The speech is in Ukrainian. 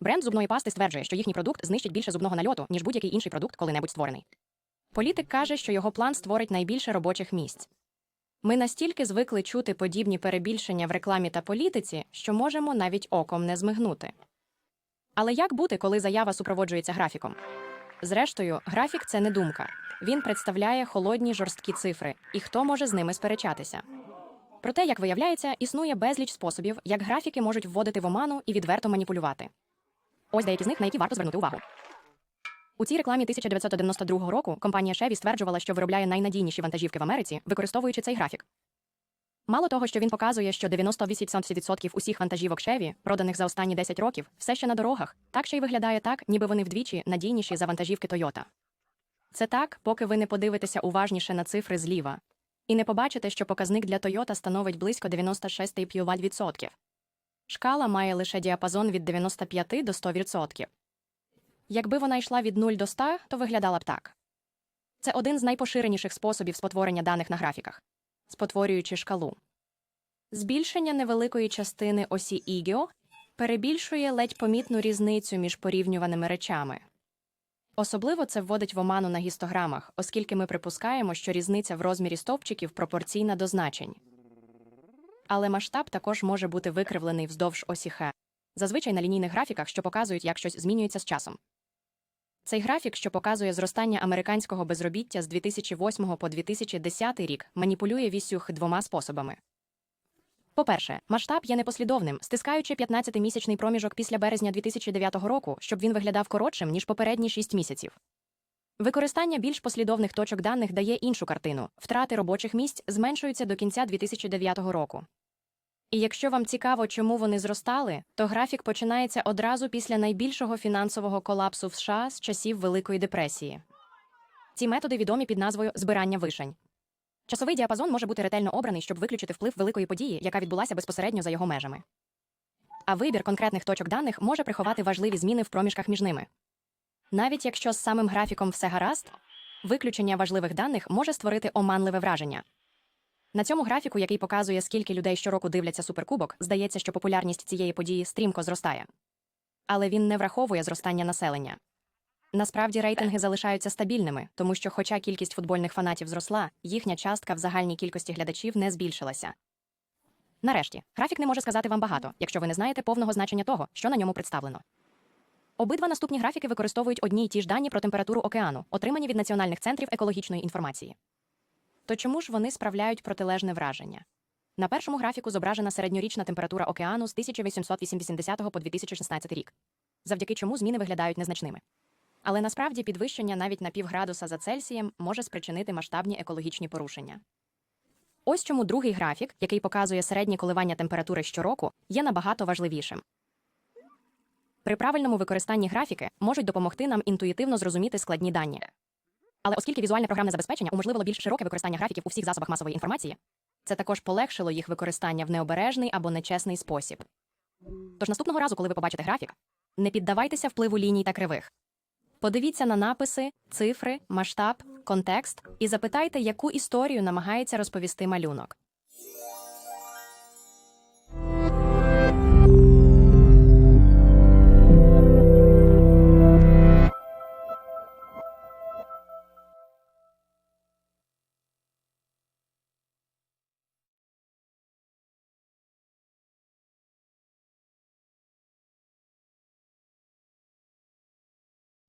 Бренд зубної пасти стверджує, що їхній продукт знищить більше зубного нальоту, ніж будь-який інший продукт коли-небудь створений. Політик каже, що його план створить найбільше робочих місць. Ми настільки звикли чути подібні перебільшення в рекламі та політиці, що можемо навіть оком не змигнути. Але як бути, коли заява супроводжується графіком? Зрештою, графік це не думка. Він представляє холодні жорсткі цифри, і хто може з ними сперечатися. Проте, як виявляється, існує безліч способів, як графіки можуть вводити в оману і відверто маніпулювати. Ось деякі з них, на які варто звернути увагу. У цій рекламі 1992 року компанія Chevy стверджувала, що виробляє найнадійніші вантажівки в Америці, використовуючи цей графік. Мало того, що він показує, що 98% усіх вантажівок Chevy, проданих за останні 10 років, все ще на дорогах, так ще й виглядає так, ніби вони вдвічі надійніші за вантажівки Toyota. Це так, поки ви не подивитеся уважніше на цифри зліва, і не побачите, що показник для Toyota становить близько 96,5%. Шкала має лише діапазон від 95 до 100%. Якби вона йшла від 0 до 100, то виглядала б так. Це один з найпоширеніших способів спотворення даних на графіках, спотворюючи шкалу. Збільшення невеликої частини осі Ігіо перебільшує ледь помітну різницю між порівнюваними речами. Особливо це вводить в оману на гістограмах, оскільки ми припускаємо, що різниця в розмірі стовпчиків пропорційна до значень. Але масштаб також може бути викривлений вздовж осі Х, зазвичай на лінійних графіках, що показують, як щось змінюється з часом. Цей графік, що показує зростання американського безробіття з 2008 по 2010 рік, маніпулює віссю Х двома способами. По-перше, масштаб є непослідовним, стискаючи 15-місячний проміжок після березня 2009 року, щоб він виглядав коротшим, ніж попередні 6 місяців. Використання більш послідовних точок даних дає іншу картину втрати робочих місць зменшуються до кінця 2009 року. І якщо вам цікаво, чому вони зростали, то графік починається одразу після найбільшого фінансового колапсу в США з часів Великої депресії. Ці методи відомі під назвою збирання вишень. Часовий діапазон може бути ретельно обраний, щоб виключити вплив великої події, яка відбулася безпосередньо за його межами. А вибір конкретних точок даних може приховати важливі зміни в проміжках між ними. Навіть якщо з самим графіком все гаразд, виключення важливих даних може створити оманливе враження. На цьому графіку, який показує, скільки людей щороку дивляться суперкубок, здається, що популярність цієї події стрімко зростає. Але він не враховує зростання населення. Насправді рейтинги залишаються стабільними, тому що, хоча кількість футбольних фанатів зросла, їхня частка в загальній кількості глядачів не збільшилася. Нарешті, графік не може сказати вам багато, якщо ви не знаєте повного значення того, що на ньому представлено. Обидва наступні графіки використовують одні й ті ж дані про температуру океану, отримані від національних центрів екологічної інформації. То чому ж вони справляють протилежне враження? На першому графіку зображена середньорічна температура океану з 1880 по 2016 рік, завдяки чому зміни виглядають незначними. Але насправді підвищення навіть на півградуса за Цельсієм може спричинити масштабні екологічні порушення. Ось чому другий графік, який показує середні коливання температури щороку, є набагато важливішим. При правильному використанні графіки можуть допомогти нам інтуїтивно зрозуміти складні дані. Але оскільки візуальне програмне забезпечення уможливило більш широке використання графіків у всіх засобах масової інформації, це також полегшило їх використання в необережний або нечесний спосіб. Тож наступного разу, коли ви побачите графік, не піддавайтеся впливу ліній та кривих. Подивіться на написи, цифри, масштаб, контекст і запитайте, яку історію намагається розповісти малюнок.